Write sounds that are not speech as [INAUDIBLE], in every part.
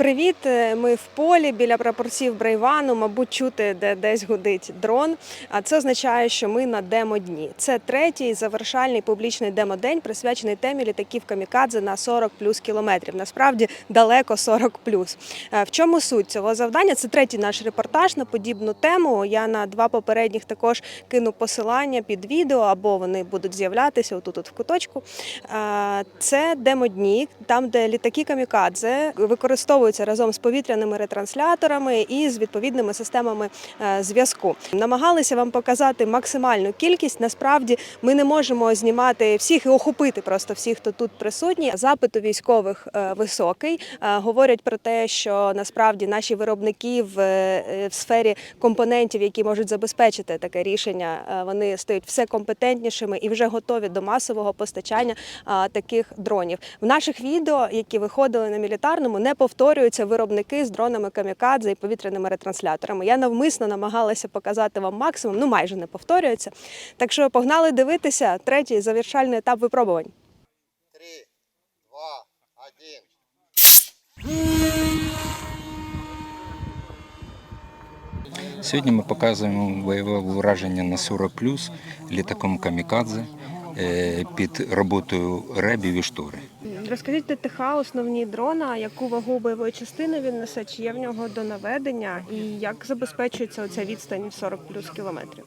Привіт! Е, Ми в полі біля прапорців Брейвану. Мабуть, чути, де десь гудить дрон. А це означає, що ми на демо-дні. Це третій завершальний публічний демо-день, присвячений темі літаків камікадзе на 40 плюс кілометрів. Насправді далеко 40 плюс. Е, В чому суть цього завдання? Це третій наш репортаж на подібну тему. Я на два попередніх також кину посилання під відео, або вони будуть з'являтися отут от в куточку. Е, Це демо-дні, там, де літаки камікадзе використовуються разом з повітряними ретрансляторами і з відповідними системами е, зв'язку. Намагалися вам показати максимальну кількість. Насправді ми не можемо знімати всіх і охопити просто всіх, хто тут присутні. Запит у військових е, високий. Е, Говорять про те, що насправді наші виробники в, сфері компонентів, які можуть забезпечити таке рішення, вони стають все компетентнішими і вже готові до масового постачання таких дронів. В наших відео, які виходили на мілітарному, не повторюються виробники з дронами камікадзе і повітряними ретрансляторами. Я навмисно намагалася показати вам максимум, ну майже не повторюється. Так що погнали дивитися третій завершальний етап випробувань. Три, два, один. Сьогодні ми показуємо бойове враження на 40 літаком Камікадзе під роботою ребів і штори. Розкажіть ТТХ, основні дрона, яку вагу бойової частини він несе, чи є в нього до наведення, і як забезпечується оця відстань в 40 плюс кілометрів?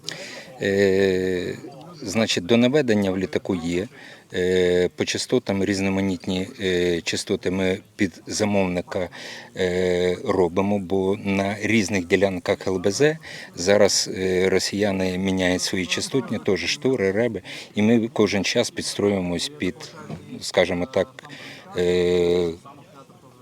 Е, Значить, до наведення в літаку є. Е, По частотам різноманітні е, частоти ми під замовника е, робимо, бо на різних ділянках ЛБЗ зараз росіяни міняють свої частотні, теж штори, реби, і ми кожен час підстроюємось під, скажімо так,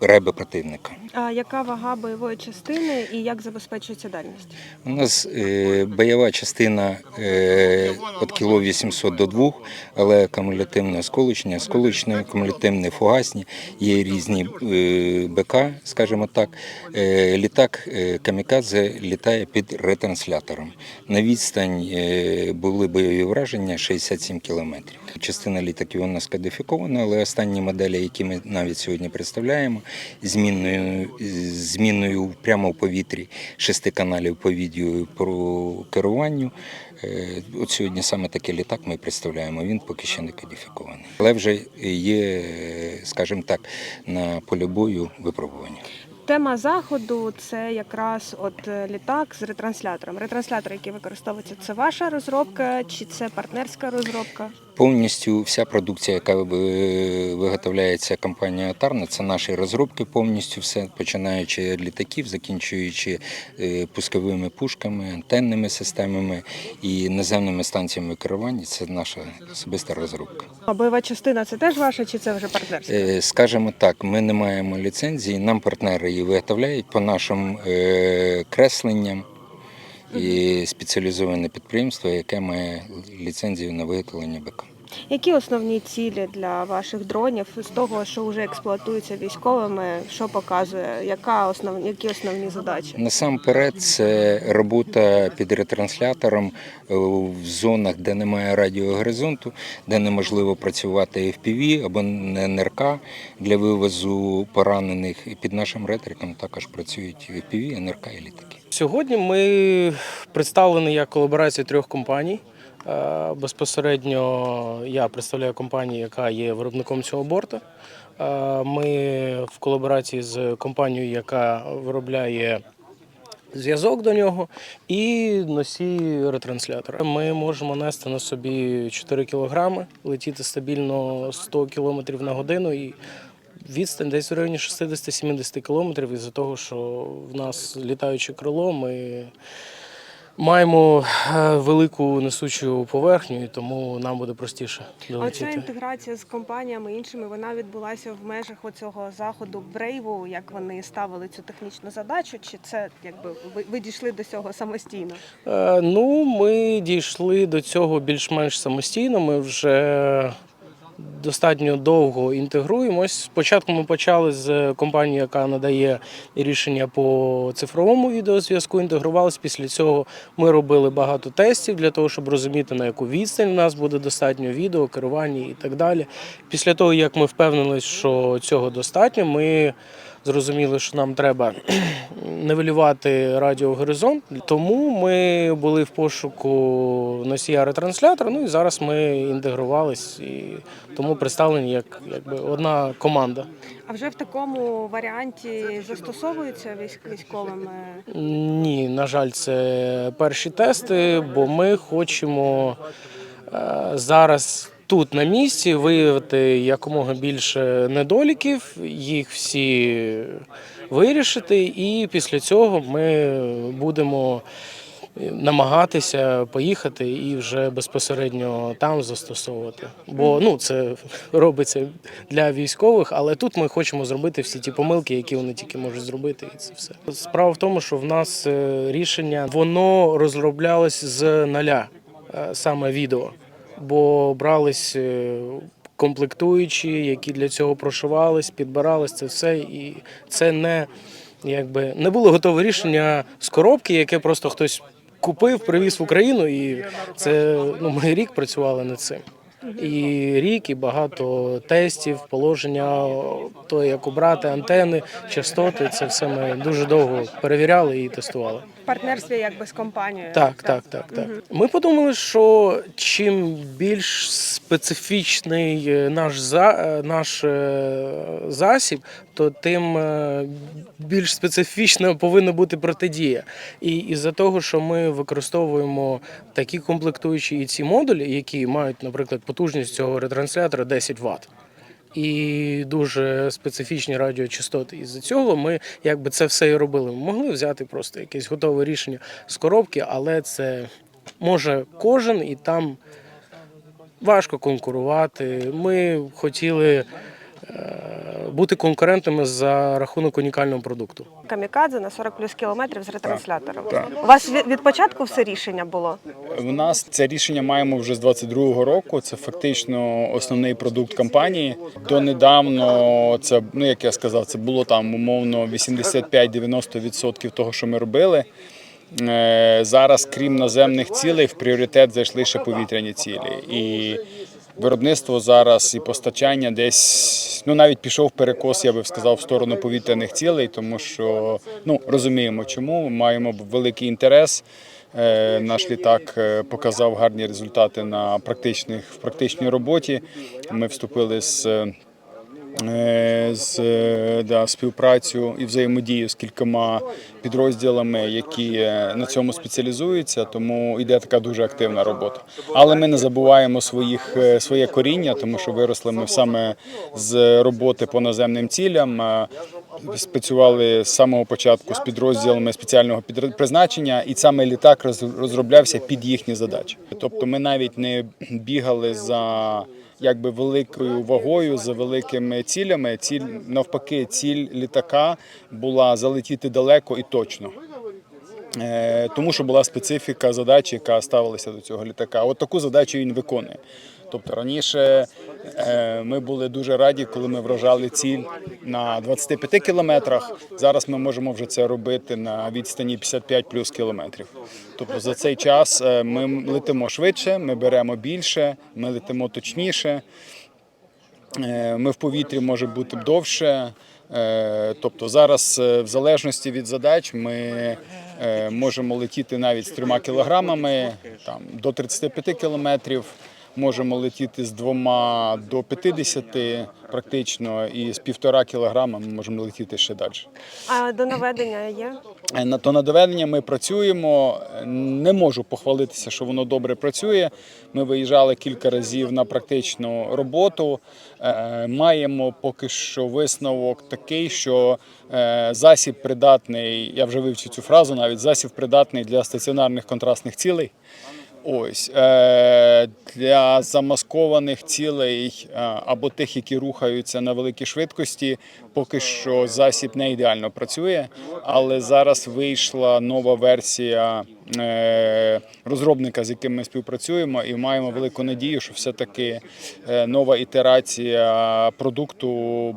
реби противника. А яка вага бойової частини і як забезпечується дальність? У нас е, бойова частина е, від кіло 800 до 2, але кумулятивне осколочне, осколочне, кумулятивне фугасні, є різні е, БК, скажімо так. Е, літак е, Камікадзе літає під ретранслятором. На відстань е, були бойові враження 67 кілометрів. Частина літаків у нас кодифікована, але останні моделі, які ми навіть сьогодні представляємо, змінною, змінною прямо в повітрі шести каналів по відео про керуванню. Е, От сьогодні саме такий літак ми представляємо. Він поки ще не кодифікований. Але вже є, е, скажімо так, на полі бою випробування. Тема заходу це якраз от е, літак з ретранслятором. Ретранслятор, який використовується, це ваша розробка чи це партнерська розробка? Повністю вся продукція, яка виготовляється компанією Атарна, це наші розробки, повністю все, починаючи від літаків, закінчуючи е, пусковими пушками, антенними системами і наземними станціями керування. Це наша особиста розробка. А бойова частина це теж ваша чи це вже партнерська? Е, Скажімо так, ми не маємо ліцензії, нам партнери її виготовляють по нашим е, кресленням. І спеціалізоване підприємство, яке має ліцензію на виготовлення БК. Які основні цілі для ваших дронів з того, що вже експлуатується військовими? Що показує? Яка основні які основні задачі? Насамперед, це робота під ретранслятором е, в зонах, де немає радіогоризонту, де неможливо працювати FPV або НРК для вивозу поранених. І під нашим ретриком також працюють FPV, НРК і літаки. Сьогодні ми представлені як колаборація трьох компаній. Е, Безпосередньо я представляю компанію, яка є виробником цього борту. Е, Ми в колаборації з компанією, яка виробляє зв'язок до нього, і носій ретранслятора. Ми можемо нести на собі 4 кілограми, летіти стабільно 100 кілометрів на годину і відстань десь в районі 60-70 кілометрів із-за того, що в нас літаюче крило, ми маємо е, велику несучу поверхню, і тому нам буде простіше А ця інтеграція з компаніями іншими вона відбулася в межах оцього заходу Брейву, як вони ставили цю технічну задачу, чи це якби ви, ви дійшли до цього самостійно? Е, Ну, ми дійшли до цього більш-менш самостійно. Ми вже достатньо довго інтегруємось. Спочатку ми почали з компанії, яка надає рішення по цифровому відеозв'язку. Інтегрувалися. Після цього ми робили багато тестів для того, щоб розуміти, на яку відстань у нас буде достатньо відео, керування і так далі. Після того, як ми впевнились, що цього достатньо, ми зрозуміли, що нам треба [CLEARS THROAT] нивелювати радіогоризонт. Тому ми були в пошуку носія ретранслятора. Ну і зараз ми інтегрувались і тому представлені як якби одна команда. А вже в такому варіанті застосовуються військ військовими? Ні, на жаль, це перші тести, бо ми хочемо е, зараз тут на місці виявити якомога більше недоліків, їх всі вирішити, і після цього ми будемо намагатися поїхати і вже безпосередньо там застосовувати. Бо ну це робиться для військових, але тут ми хочемо зробити всі ті помилки, які вони тільки можуть зробити, і це все. Справа в тому, що в нас е, рішення воно розроблялось з нуля, е, саме відео, бо брались. е, Комплектуючі, які для цього прошивались, підбирались, це все, і це не якби не було готове рішення з коробки, яке просто хтось купив, привіз в Україну, і це ну ми рік працювали над цим. І рік, і багато тестів, положення, то як обрати антени, частоти. Це все ми дуже довго перевіряли і тестували. Партнерстві якби з компанією. Так, так, так, так. Ми подумали, що чим більш специфічний е, наш за е, наш е, засіб, то тим більш специфічна повинна бути протидія. І із-за того, що ми використовуємо такі комплектуючі і ці модулі, які мають, наприклад, потужність цього ретранслятора 10 Вт. І дуже специфічні радіочастоти. І з цього ми якби це все і робили. Ми могли взяти просто якесь готове рішення з коробки, але це може кожен і там важко конкурувати. Ми хотіли е, бути конкурентами за рахунок унікального продукту. Камікадзе на 40 плюс кілометрів з ретранслятором. У вас від, початку все рішення було? У нас це рішення маємо вже з 22-го року. Це фактично основний продукт компанії. Донедавно це, ну як я сказав, це було там умовно 85-90% того, що ми робили. Е, Зараз, крім наземних цілей, в пріоритет зайшли ще повітряні цілі. І виробництво зараз і постачання десь ну навіть пішов перекос, я би сказав, в сторону повітряних цілей, тому що ну розуміємо, чому маємо великий інтерес. Е, Наш літак е, показав гарні результати на практичних в практичній роботі. Ми вступили з з е, да, співпрацю і взаємодію з кількома підрозділами, які е, на цьому спеціалізуються, тому йде така дуже активна робота. Але ми не забуваємо своїх е, своє коріння, тому що виросли ми саме з роботи по наземним цілям. е, Спрацювали з самого початку з підрозділами спеціального призначення, і саме літак роз- розроблявся під їхні задачі. Тобто, ми навіть не бігали за якби великою вагою, за великими цілями. Ціль навпаки, ціль літака була залетіти далеко і точно. Е, Тому що була специфіка задачі, яка ставилася до цього літака. От таку задачу він виконує. Тобто раніше е, ми були дуже раді, коли ми вражали ціль на 25 кілометрах. Зараз ми можемо вже це робити на відстані 55 плюс кілометрів. Тобто за цей час е, ми летимо швидше, ми беремо більше, ми летимо точніше. Е, Ми в повітрі може бути довше. Тобто зараз, в залежності від задач, ми можемо летіти навіть з трьома кілограмами, там до 35 кілометрів. Можемо летіти з двома до 50 практично, і з півтора кілограма ми можемо летіти ще далі. А до наведення є? Е, На то на доведення ми працюємо. Не можу похвалитися, що воно добре працює. Ми виїжджали кілька разів на практичну роботу. Е, Маємо поки що висновок такий, що е, засіб придатний. Я вже вивчив цю фразу, навіть засіб придатний для стаціонарних контрастних цілей. Ось е, для замаскованих цілей е, або тих, які рухаються на великій швидкості, поки що засіб не ідеально працює. Але зараз вийшла нова версія розробника, з яким ми співпрацюємо, і маємо велику надію, що все-таки е, нова ітерація продукту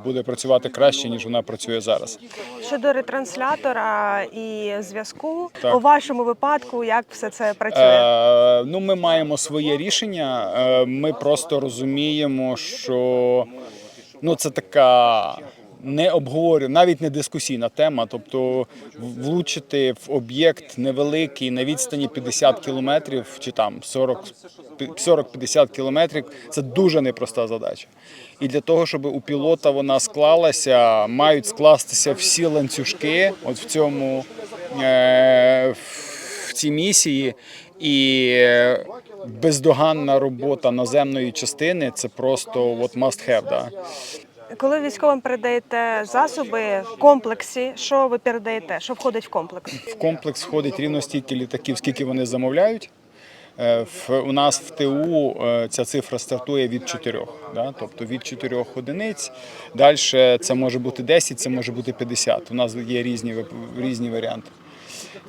буде працювати краще, ніж вона працює зараз. Щодо ретранслятора і зв'язку, у вашому випадку як все це працює? Е, ну, ми маємо своє рішення. Е, ми просто розуміємо, що ну, це така не обговорю, навіть не дискусійна тема. Тобто влучити в об'єкт невеликий на відстані 50 кілометрів чи там 40 40-50 кілометрів це дуже непроста задача. І для того, щоб у пілота вона склалася, мають скластися всі ланцюжки от в цьому е, в цій місії. І е, бездоганна робота наземної частини це просто от must have. Да. Коли військовим передаєте засоби в комплексі, що ви передаєте? Що входить в комплекс? В комплекс входить рівно стільки літаків, скільки вони замовляють. Е, в- У нас в ТУ е, ця цифра стартує від 4, да? тобто від 4 одиниць. Далі це може бути 10, це може бути 50. У нас є різні, різні варіанти.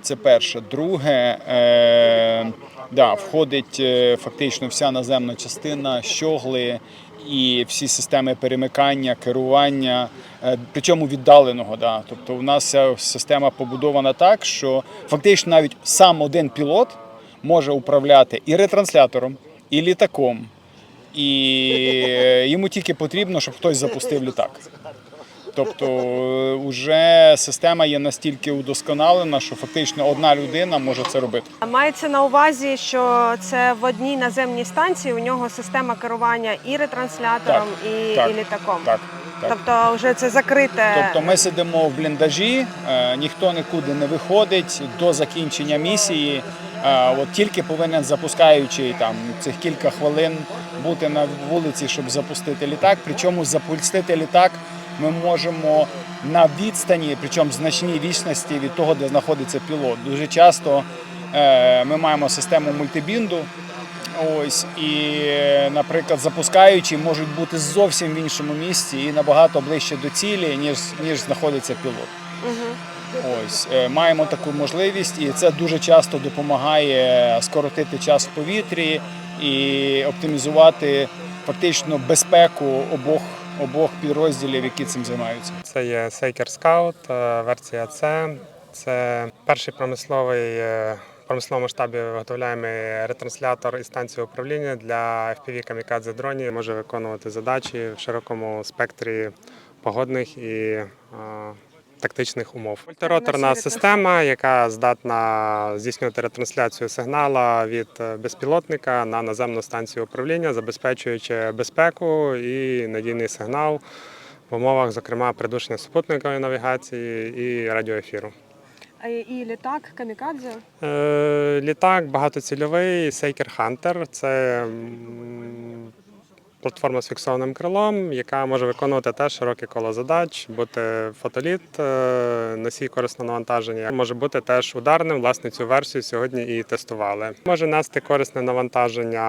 Це перше. Друге, е, да, входить е, фактично вся наземна частина, щогли і всі системи перемикання, керування, е, причому віддаленого. Да. Тобто у нас система побудована так, що фактично навіть сам один пілот може управляти і ретранслятором, і літаком. І е, йому тільки потрібно, щоб хтось запустив літак. Тобто вже система є настільки удосконалена, що фактично одна людина може це робити. Мається на увазі, що це в одній наземній станції у нього система керування і ретранслятором, і, так, і літаком. Так, так. Тобто вже це закрите. Тобто ми сидимо в бліндажі, е, ніхто нікуди не виходить до закінчення місії. Е, От тільки повинен запускаючий там цих кілька хвилин бути на вулиці, щоб запустити літак. Причому запустити літак ми можемо на відстані, причому значній вічності від того, де знаходиться пілот. Дуже часто е, ми маємо систему мультибінду. Ось і, наприклад, запускаючі можуть бути зовсім в іншому місці і набагато ближче до цілі, ніж ніж знаходиться пілот. Ось е, маємо таку можливість, і це дуже часто допомагає скоротити час в повітрі і оптимізувати фактично безпеку обох обох підрозділів, які цим займаються. Це є Сейкер е, версія С. Це перший промисловий е, промисловому масштабі виготовляємий ретранслятор і станцію управління для FPV камікадзе дронів. Може виконувати задачі в широкому спектрі погодних і е, тактичних умов. Мультироторна система, яка здатна здійснювати ретрансляцію сигнала від е, безпілотника на наземну станцію управління, забезпечуючи безпеку і надійний сигнал в умовах, зокрема, придушення супутникової навігації і радіоефіру. І літак, камікадзе. Е, Літак багатоцільовий Сейкер Hunter. Це платформа з фіксованим крилом, яка може виконувати теж широке коло задач, бути фотоліт, е, носій корисного навантаження. Може бути теж ударним. Власне, цю версію сьогодні і тестували. Може нести корисне навантаження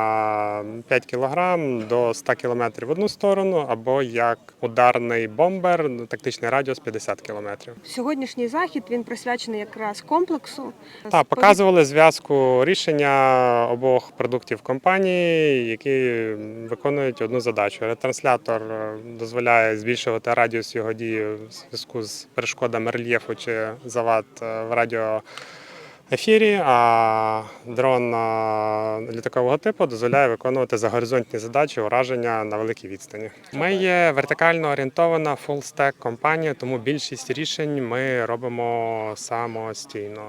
5 кг до 100 км в одну сторону, або як ударний бомбер, тактичний радіус 50 км. Сьогоднішній захід він присвячений якраз комплексу. Так, показували зв'язку рішення обох продуктів компанії, які виконують одну задачу. Ретранслятор е, дозволяє збільшувати радіус його дії в зв'язку з перешкодами рельєфу чи завад е, в радіо. Ефірі, а дрон літакового типу дозволяє виконувати загоризонтні задачі ураження на великій відстані. Ми є вертикально орієнтована full-stack компанія, тому більшість рішень ми робимо самостійно.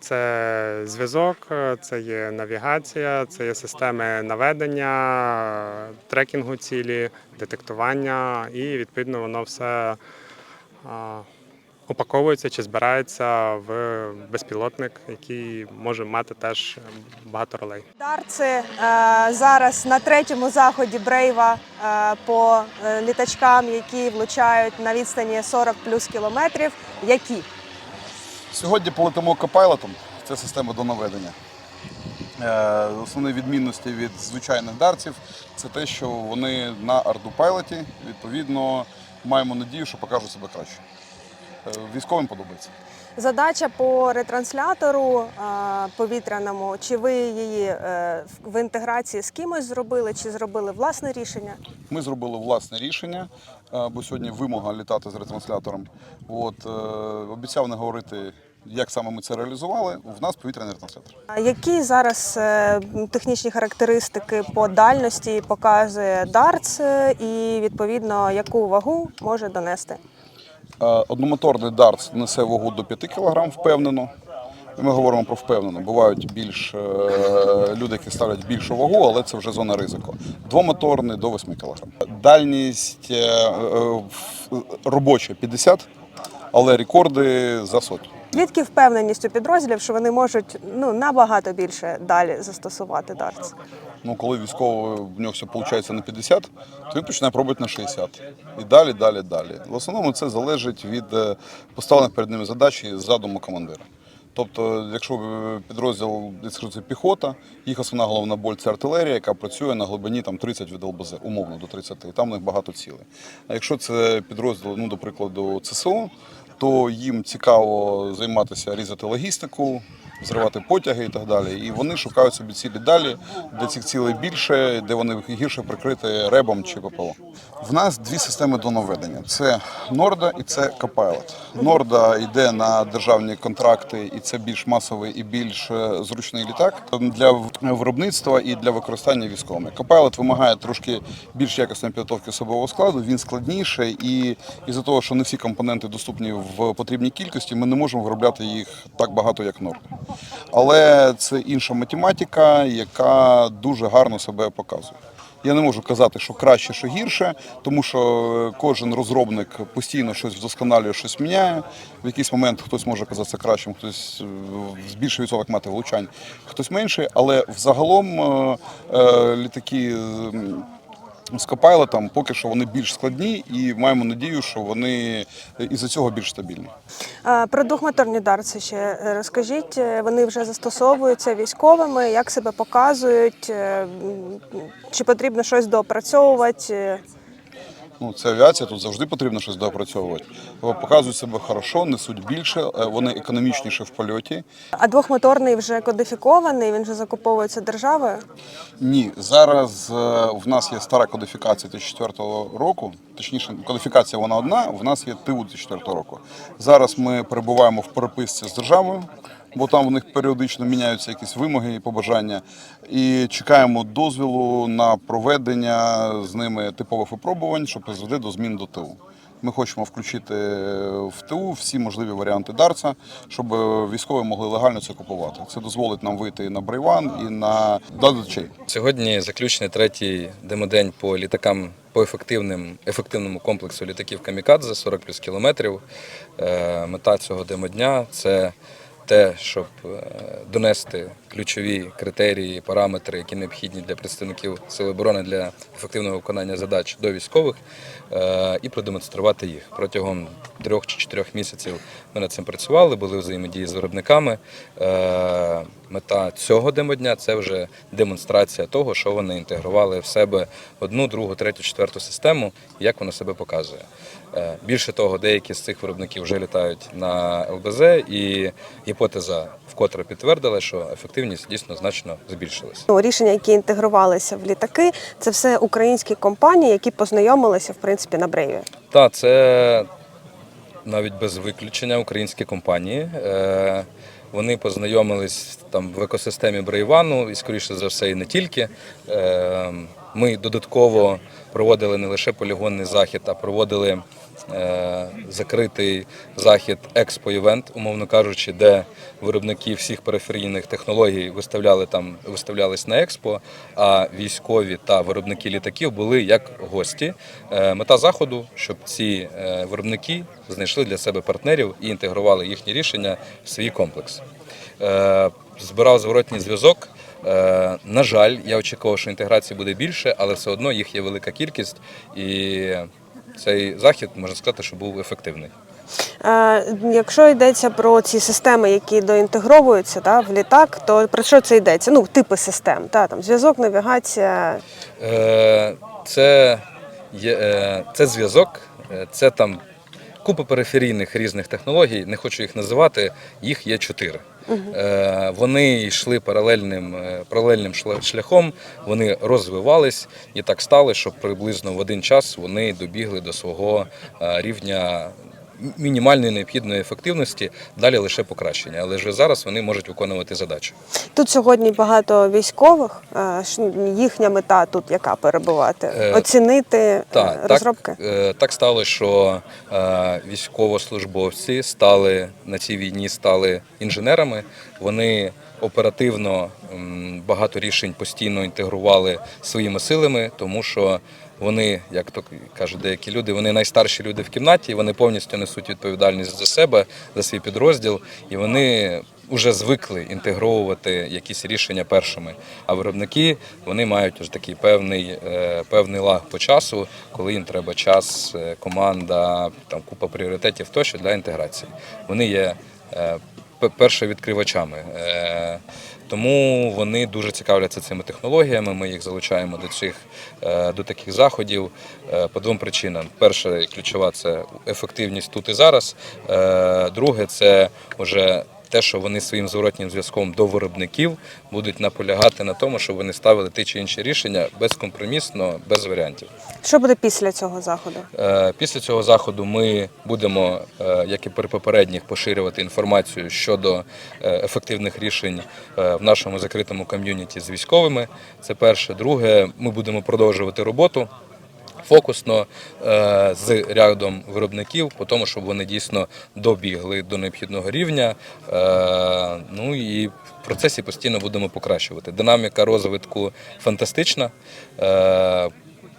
Це зв'язок, це є навігація, це є системи наведення, трекінгу цілі, детектування, і відповідно воно все. А, упаковується чи збирається в безпілотник, який може мати теж багато ролей. Дарци е, зараз на третьому заході Брейва е, по е, літачкам, які влучають на відстані 40 плюс кілометрів. Які? Сьогодні полетимо копайлотом. Це система до наведення. Е, Основні відмінності від звичайних дарців це те, що вони на ардупайлоті, відповідно, маємо надію, що покажуть себе краще. Військовим подобається. Задача по ретранслятору е, повітряному. Чи ви її е, в- інтеграції з кимось зробили, чи зробили власне рішення? Ми зробили власне рішення, е, бо сьогодні вимога літати з ретранслятором. От, обіцяв не говорити, як саме ми це реалізували. В нас повітряний ретранслятор. А Які зараз технічні характеристики по дальності показує Дарц і відповідно яку вагу може донести? Е, Одномоторний дартс несе вагу до 5 кг впевнено. Ми говоримо про впевнено. Бувають більш е, люди, які ставлять більшу вагу, але це вже зона ризику. Двомоторний до 8 кг. Дальність е, робоча 50, але рекорди за сотню. Звідки впевненість у підрозділів, що вони можуть ну набагато більше далі застосувати дартс? Ну, коли військовий в нього все виходить на 50, то він починає пробувати на 60. І далі, далі, далі. В основному це залежить від е, поставлених перед ними задач і задуму командира. Тобто, якщо е, підрозділ, це піхота, їх основна головна боль це артилерія, яка працює на глибині там 30 від ЛБЗ, умовно до 30, і там у них багато цілей. А якщо це підрозділ, ну, до прикладу, ЦСО, то їм цікаво займатися різати логістику, зривати потяги і так далі. І вони шукають собі цілі далі, де цих цілей більше, де вони гірше прикриті ребом чи ППО. В нас дві системи донаведення: це Норда і це Копайлот. Норда йде на державні контракти, і це більш масовий і більш е, зручний літак для виробництва і для використання військовими. Копайлот вимагає трошки більш якісної підготовки особового складу. Він складніший, і із-за того, що не всі компоненти доступні в потрібній кількості, ми не можемо виробляти їх так багато, як Норда. Але це інша математика, яка дуже гарно себе показує. Я не можу казати, що краще, що гірше, тому що кожен розробник постійно щось вдосконалює, щось міняє. В якийсь момент хтось може казатися кращим, хтось е, з більший відсоток мати влучань, хтось менший. Але взагалом е, е, літаки з там поки що вони більш складні, і маємо надію, що вони із-за цього більш стабільні. Е, Про двохмоторні дарці ще е, розкажіть. Е, Вони вже застосовуються військовими, як себе показують, е, чи потрібно щось доопрацьовувати. Ну, це авіація, тут завжди потрібно щось доопрацьовувати. Показують себе хорошо, несуть більше, е, вони економічніші в польоті. А двохмоторний вже кодифікований, він вже закуповується державою. Ні, зараз е, в нас є стара кодифікація 2004 року. Точніше, кодифікація вона одна. В нас є ТУ 2004 року. Зараз ми перебуваємо в переписці з державою, бо там в них періодично міняються якісь вимоги і побажання. І чекаємо дозвілу на проведення з ними типових випробувань, що призведе до змін до ТУ. Ми хочемо включити в ТУ всі можливі варіанти Дарца, щоб військові могли легально це купувати. Це дозволить нам вийти і на Брейван, і на Дадочей. Сьогодні заключний третій демодень по літакам по ефективним, ефективному комплексу літаків Камікадзе 40 плюс кілометрів. Е, Мета цього демодня це те, щоб е, донести ключові критерії, параметри, які необхідні для представників сили оборони для ефективного виконання задач до військових, е, і продемонструвати їх. Протягом трьох чи чотирьох місяців ми над цим працювали, були взаємодії з виробниками. Е, Мета цього демодня це вже демонстрація того, що вони інтегрували в себе одну, другу, третю, четверту систему, і як вона себе показує. Е, Більше того, деякі з цих виробників вже літають на ЛБЗ, і гіпотеза вкотре підтвердила, що ефективність дійсно значно збільшилась. Ну, рішення, які інтегрувалися в літаки, це все українські компанії, які познайомилися в принципі на Брейві. Та це навіть без виключення українські компанії. Е, Вони познайомились там в екосистемі Брейвану і, скоріше за все, і не тільки. Е, Ми додатково проводили не лише полігонний захід, а проводили закритий захід експо-івент, умовно кажучи, де виробники всіх периферійних технологій виставляли там, виставлялись на експо, а військові та виробники літаків були як гості. Е, Мета заходу, щоб ці е, виробники знайшли для себе партнерів і інтегрували їхні рішення в свій комплекс. Е, Збирав зворотній зв'язок. Е, На жаль, я очікував, що інтеграції буде більше, але все одно їх є велика кількість, і цей захід можна сказати, що був ефективний. Е, якщо йдеться про ці системи, які доінтегровуються да, в літак, то про що це йдеться? Ну, типи систем, та, там, зв'язок, навігація. Е, Це, є, е, це зв'язок, це там купа периферійних різних технологій, не хочу їх називати, їх є чотири. Е, Вони йшли паралельним, е, паралельним шляхом, вони розвивались і так стало, що приблизно в один час вони добігли до свого е, рівня мінімальної необхідної ефективності, далі лише покращення. Але вже зараз вони можуть виконувати задачу. Тут сьогодні багато військових. е, Їхня мета тут яка перебувати? Е, Оцінити е, Так, розробки? Так, так стало, що військовослужбовці стали на цій війні стали інженерами. Вони оперативно багато рішень постійно інтегрували своїми силами, тому що вони, як то кажуть деякі люди, вони найстарші люди в кімнаті, вони повністю несуть відповідальність за себе, за свій підрозділ, і вони вже звикли інтегровувати якісь рішення першими. А виробники вони мають вже такий певний, е, певний лаг по часу, коли їм треба час, е, команда, там купа пріоритетів тощо для інтеграції. Вони є е, пе- першовідкривачами. Е, Тому вони дуже цікавляться цими технологіями. Ми їх залучаємо до цих е, до таких заходів е, по двом причинам: перша ключова це ефективність тут і зараз. Друге, це вже те, що вони своїм зворотнім зв'язком до виробників будуть наполягати на тому, щоб вони ставили ті чи інші рішення безкомпромісно, без варіантів. Що буде після цього заходу? Е, Після цього заходу ми будемо, е, як і при попередніх, поширювати інформацію щодо е, ефективних рішень в нашому закритому ком'юніті з військовими. Це перше. Друге, ми будемо продовжувати роботу. Фокусно з рядом виробників, по тому, щоб вони дійсно добігли до необхідного рівня. Ну і в процесі постійно будемо покращувати. Динаміка розвитку фантастична.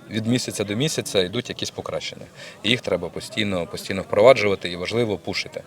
Від місяця до місяця йдуть якісь покращення. І їх треба постійно, постійно впроваджувати і важливо пушити.